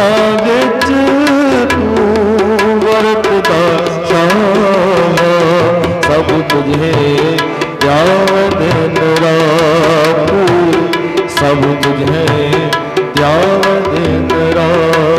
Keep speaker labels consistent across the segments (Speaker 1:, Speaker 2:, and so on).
Speaker 1: ਸਭਨਾ ਵਿੱਚ ਤੂੰ ਵਰਤਦਾ ਸ਼ਾਹ ਸਭ ਤੁਝੇ ਧਿਆਨ ਦਿਨ ਰਾਤ ਸਭ ਤੁਝੇ ਧਿਆਨ ਦਿਨ ਰਾਤ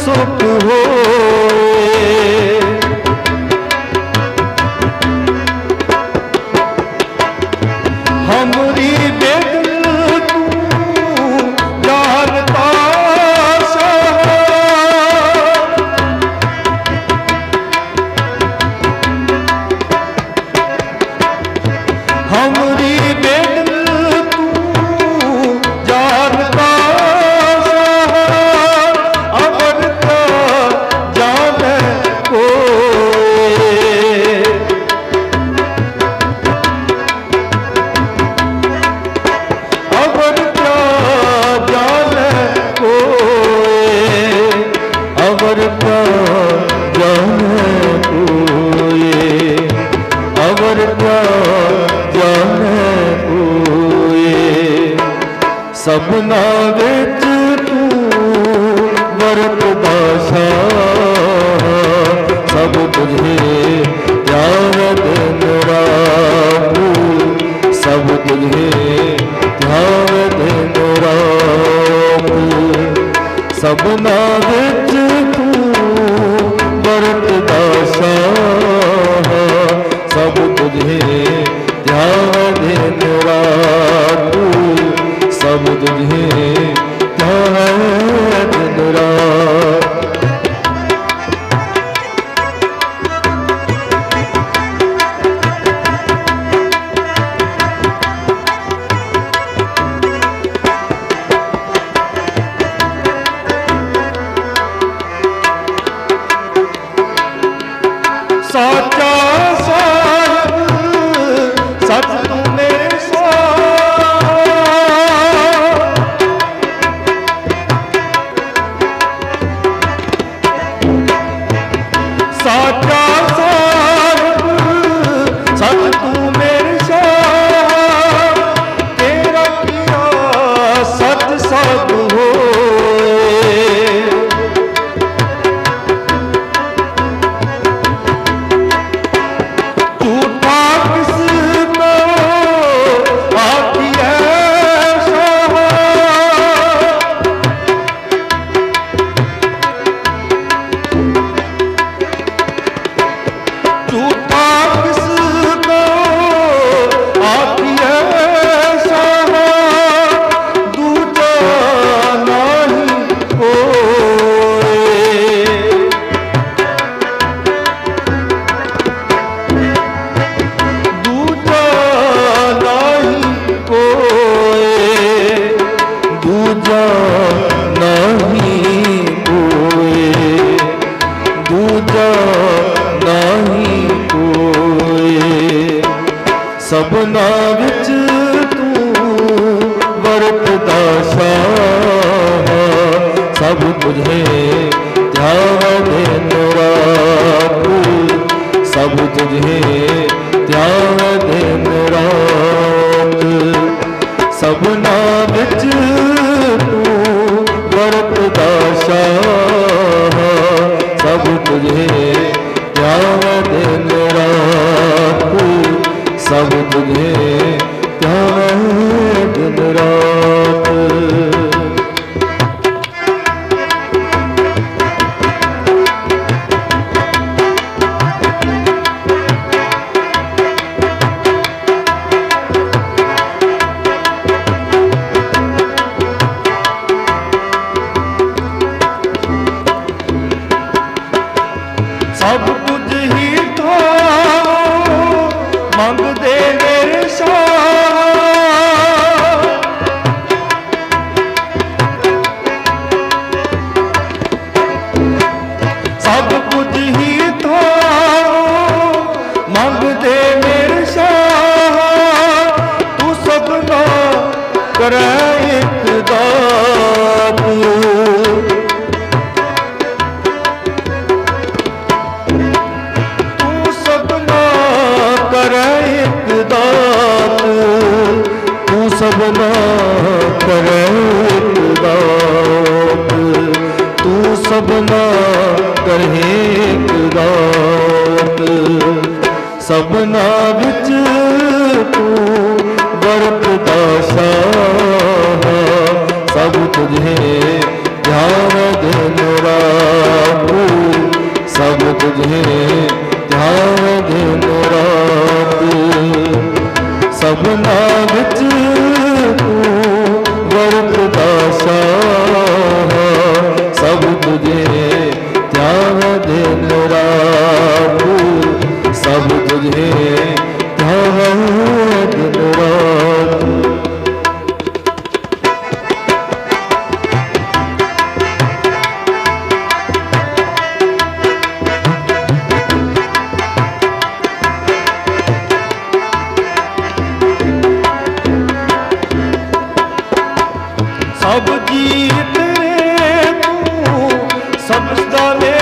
Speaker 1: solo ਅਵਰ ਜਾਣੈ ਕੋਏ ਸਭਨਾ ਵਿੱਚ ਤੂੰ ਵਰਤਦਾ ਸ਼ਾਹ ਸਭ ਤੁਝੇ ਧਿਆਨ ਦਿਨ ਰਾਹੂ। ਸਭ ਤੁਝੇ ਧਿਆਨ ਦਿਨ ਸਭਨਾ ਵਿੱਚ Oh, ਸਭਨਾ ਵਿੱਚ ਤੂੰ ਵਰਤਦਾ ਸ਼ਾਹ ਸਭ ਤੁਝੇ ਧਿਆਨ ਦਿਨ ਰਾਖੂ। ਸਭ ਤੁਝੇ ਧਿਆਨ ਦਿਨ ਰਾਤ ਸਭਨਾ ਵਿੱਚ ਤੂੰ ਵਰਤਦਾ ਸ਼ਾਹ ਸਭ ਤੁਝੇ ਸਭ করে ਸਭ ਜੀ ਤੇਰੇ ਤੂੰ ਸਮਝਦਾ ਲੈ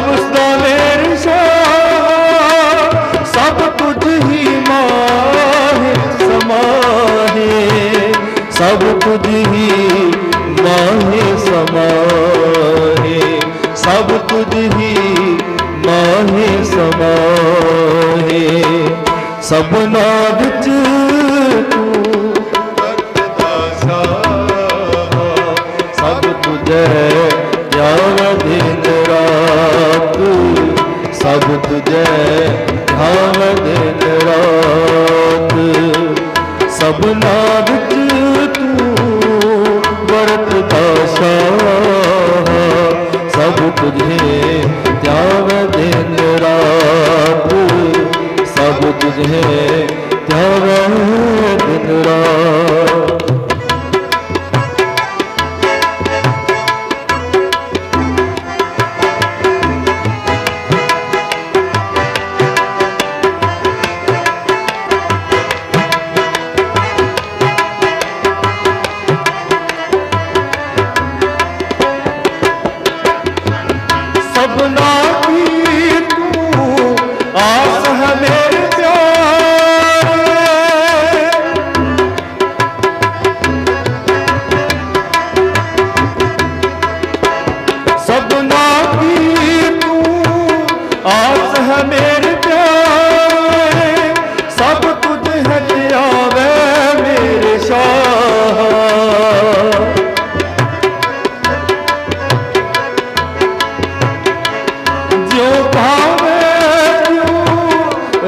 Speaker 1: Vamos সুন্দর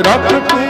Speaker 1: ਰੱਖ ਕੇ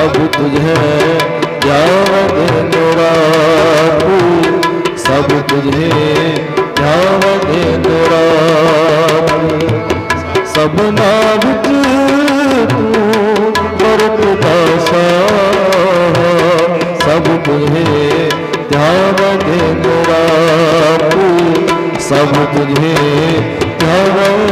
Speaker 1: सब तुझे जावत निराकू सब तुझे जावत निराकू सब नाम तू बरतता सा सब तुझे जावत निराकू सब तुझे जावत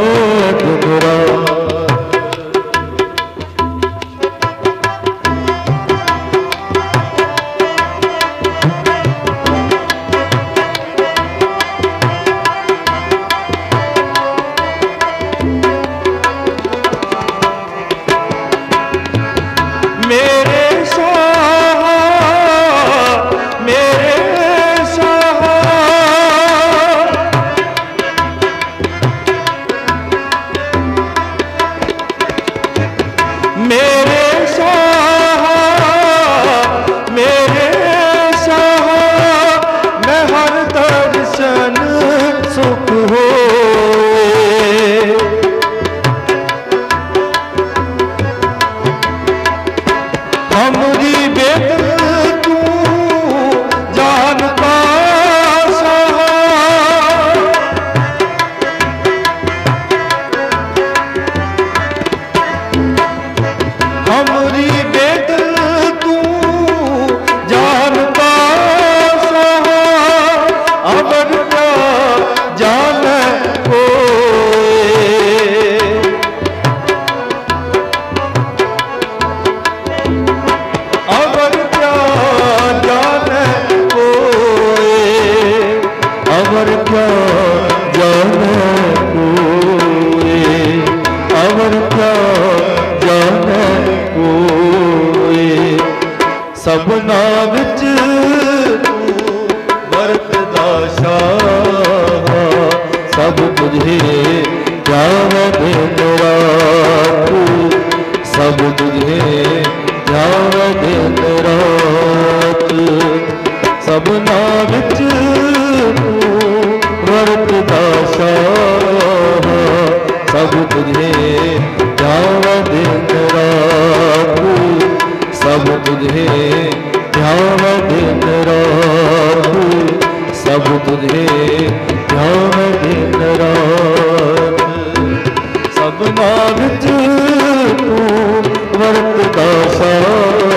Speaker 1: ਨਾਮ ਦਿਨ ਰਾਤ। ਤੂੰ ਵਰਤਦਾ ਸਾਰਾ।